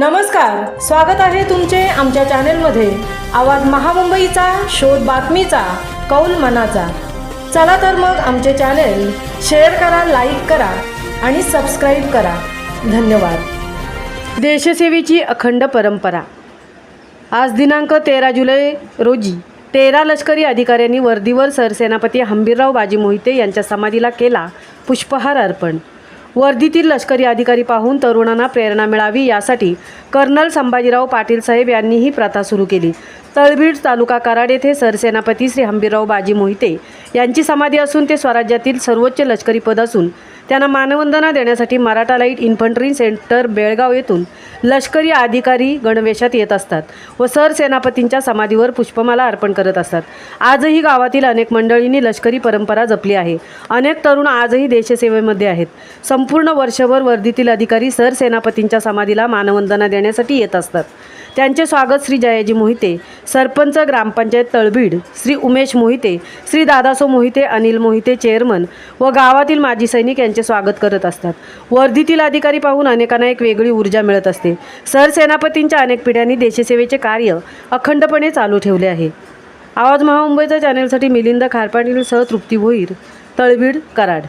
नमस्कार स्वागत आहे तुमचे आमच्या चॅनेलमध्ये. आवाज महामुंबईचा शोध बातमीचा कौल मनाचा. चला तर मग आमचे चॅनेल शेअर करा लाईक करा आणि सबस्क्राईब करा. धन्यवाद. देशसेवेची अखंड परंपरा. आज दिनांक तेरा जुलै रोजी तेरा लष्करी अधिकाऱ्यांनी वर्दीवर सरसेनापती हंबीरराव बाजी मोहिते यांच्या समाधीला केला पुष्पहार अर्पण. वर्दीतील लष्करी अधिकारी पाहून तरुणांना प्रेरणा मिळावी यासाठी कर्नल संभाजीराव पाटील साहेब यांनी ही प्रथा सुरू केली. तळबीड तालुका कराड येथे सरसेनापती श्री हंबीरराव बाजी मोहिते यांची समाधी असून ते स्वराज्यातील सर्वोच्च लष्करी पद असून त्यांना मानवंदना देण्यासाठी Maratha light infantry centre Belgaum येथून लष्करी अधिकारी गणवेशात येत असतात व सरसेनापतींच्या समाधीवर पुष्पमाला अर्पण करत असतात. आजही गावातील अनेक मंडळींनी लष्करी परंपरा जपली आहे. अनेक तरुण आजही देशसेवेमध्ये आहेत. संपूर्ण वर्षभर वर्दीतील अधिकारी सरसेनापतींच्या समाधीला मानवंदना देण्यासाठी येत असतात. त्यांचे स्वागत श्री जयाजी मोहिते सरपंच ग्रामपंचायत तळबीड श्री उमेश मोहिते श्री दादासो मोहिते अनिल मोहिते चेअरमन व गावातील माजी सैनिक यांचे स्वागत करत असतात. वर्धीतील अधिकारी पाहून अनेकांना एक वेगळी ऊर्जा मिळत असते. सरसेनापतींच्या अनेक पिढ्यांनी देशसेवेचे कार्य अखंडपणे चालू ठेवले आहे. आवाज महामुंबईच्या चॅनेलसाठी मिलिंद खारपाटील सह तृप्ती भोईर तळबीड कराड.